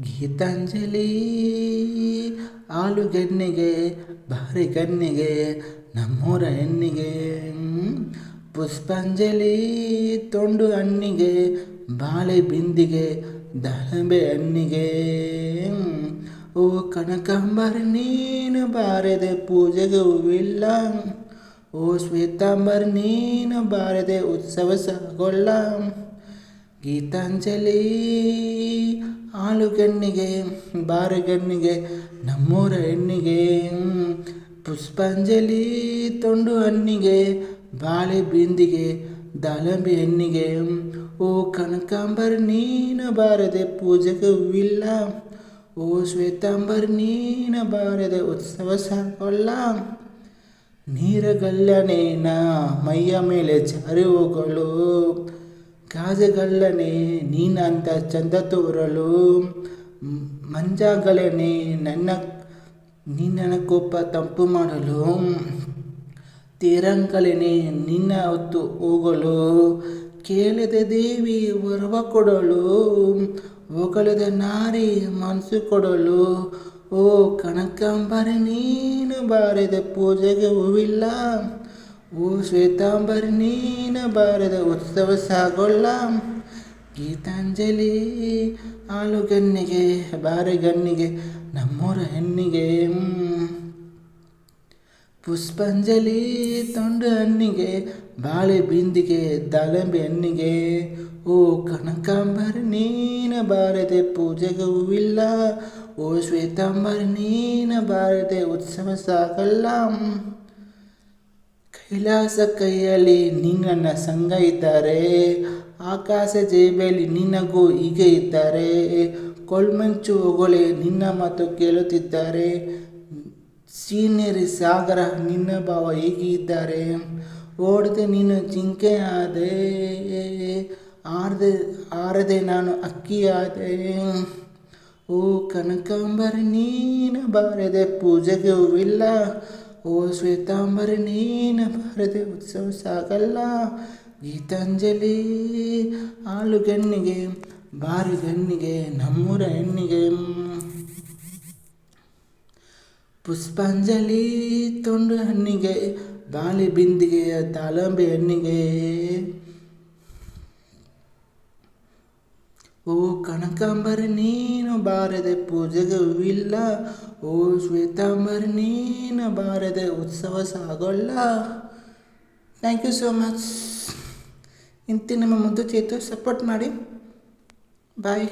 ಗೀತಾಂಜಲಿ ಆಲೂಗೆನ್ನೆಗೆ ಭಾರಿ ಕಣ್ಣಿಗೆ, ನಮ್ಮೂರ ಹೆಣ್ಣಿಗೆ, ಪುಷ್ಪಾಂಜಲಿ ತೊಂಡು ಹಣ್ಣಿಗೆ, ಬಾಳೆ ಬಿಂದಿಗೆ, ದಾಳಿಂಬೆ ಹಣ್ಣಿಗೆ. ಓ ಕನಕಾಂಬರಿ, ನೀನು ಬಾರದೆ ಪೂಜೆಗೆ ಹೂವಿಲ್ಲ ಓ ಶ್ವೇತಾಂಬರ್, ನೀನು ಬಾರದೆ ಉತ್ಸವ ಸಾಗೊಳ್ಳ. ಗೀತಾಂಜಲಿ ಆಲೂಗಣ್ಣಿಗೆ ಬಾರೆಗಣ್ಣಿಗೆ ನಮ್ಮೂರ ಹೆಣ್ಣಿಗೆ, ಪುಷ್ಪಾಂಜಲಿ ತೊಂಡು ಹಣ್ಣಿಗೆ, ಬಾಳೆ ಬಿಂದಿಗೆ ದಾಳಂಬಿ ಹೆಣ್ಣಿಗೆ, ಓ ಕನಕಾಂಬರ್ ನೀನ ಬಾರದೆ ಪೂಜೆಗೆ ಹೂವಿಲ್ಲ ಓ ಶ್ವೇತಾಂಬರ್ ನೀನ ಬಾರದೆ ಉತ್ಸವ ಸಾಕೊಳ್ಳ ನೀರಗಲ್ಲನೇನ ಮೈಯ ಮೇಲೆ ಜಾರಿ ಹೋಗಲು ಗಾಜೆಗಲ್ಲನೆ ನೀನಂತ ಚಂದ ತೋರಲು ಮಂಜಾಗಳನೆ ನನ್ನ ನಿನ್ನ ಕೋಪ ತಂಪು ಮಾಡಲು ತೀರಂಗಳೇನೆ ನಿನ್ನ ಹೊತ್ತು ಹೋಗಲು, ಕೇಳಿದ ದೇವಿ ವರವ ಕೊಡಲು ಹೋಗಲದ ನಾರಿ ಮನಸ್ಸು ಕೊಡಲು, ಓ ಕನಕಾಂಬರಿ, ನೀನು ಬಾರದ ಪೂಜೆಗೆ ಹೂವಿಲ್ಲ ಓ ಶ್ವೇತಾಂಬರಿ ನೀನ ಬಾರದ ಉತ್ಸವ ಸಾಗೊಳ್ಳ. ಗೀತಾಂಜಲಿ ಆಲೂಗನ್ನಿಗೆ, ಬಾರೆಗನ್ನಿಗೆ, ನಮ್ಮೂರ ಹೆಣ್ಣಿಗೆ. ಪುಷ್ಪಾಂಜಲಿ ತೊಂಡು ಹಣ್ಣಿಗೆ, ಬಾಳೆ ಬಿಂದಿಗೆ, ದಾಳಿಂಬೆ ಹಣ್ಣಿಗೆ. ಓ ಕನಕಾಂಬರಿ ನೀನ ಬಾರದೆ ಪೂಜೆಗೆ ಹೂವಿಲ್ಲ ಓ ಶ್ವೇತಾಂಬರಿ ನೀನ ಬಾರದೆ ಉತ್ಸವ ಸಾಗಲ್ಲ ಕೈಲಾಸ ಕೈಯಲ್ಲಿ ನಿನ್ನ ಸಂಘ ಇದ್ದಾರೆ, ಆಕಾಶ ಜೇಬೆಯಲ್ಲಿ ನಿನಗೂ ಹೀಗೆ ಇದ್ದಾರೆ, ಕೊಳ್ಮಂಚು ಹೊಗಳೆ ನಿನ್ನ ಮಾತು ಕೇಳುತ್ತಿದ್ದಾರೆ ಸೀನೇರಿ ಸಾಗರ ನಿನ್ನ ಭಾವ ಹೀಗಿದ್ದಾರೆ ಇದ್ದಾರೆ, ಓಡದೆ ನೀನು ಜಿಂಕೆ ಆದೆ, ಆರದೆ ಆರದೆ ನಾನು ಅಕ್ಕಿ ಆದೆ ಓ ಕನಕಾಂಬರಿ ನೀನು ಬಾರದೆ ಪೂಜೆಗೆ ಹೂವಿಲ್ಲ ಓ ಶ್ವೇತಾಂಬರಿ, ನೀನ ಭಾರತ ಉತ್ಸವ ಸಾಗಲ್ಲ. ಗೀತಾಂಜಲಿ ಆಳುಗಣ್ಣಿಗೆ ಬಾರುಗಣ್ಣಿಗೆ, ನಮ್ಮೂರ ಹೆಣ್ಣಿಗೆ. ಪುಷ್ಪಾಂಜಲಿ, ತೊಂಡು ಹಣ್ಣಿಗೆ, ಬಾಲಿ ಬಿಂದಿಗೆಯ ತಾಳಂಬೆ ಹಣ್ಣಿಗೆ. ಓ ಕನಕಾಂಬರಿ, ನೀನು ಬಾರದೆ ಪೂಜೆಗೆ ಓ ಶ್ವೇತಾಂಬರಿ, ನೀನು ಬಾರದೆ ಉತ್ಸವ ಸಾಗೊಳ್ಳ ಥ್ಯಾಂಕ್ ಯು ಸೋ ಮಚ್ ಇಂತಿ ನಮ್ಮ ಮುಂದೆ ಚೇತು ಸಪೋರ್ಟ್ ಮಾಡಿ. ಬಾಯ್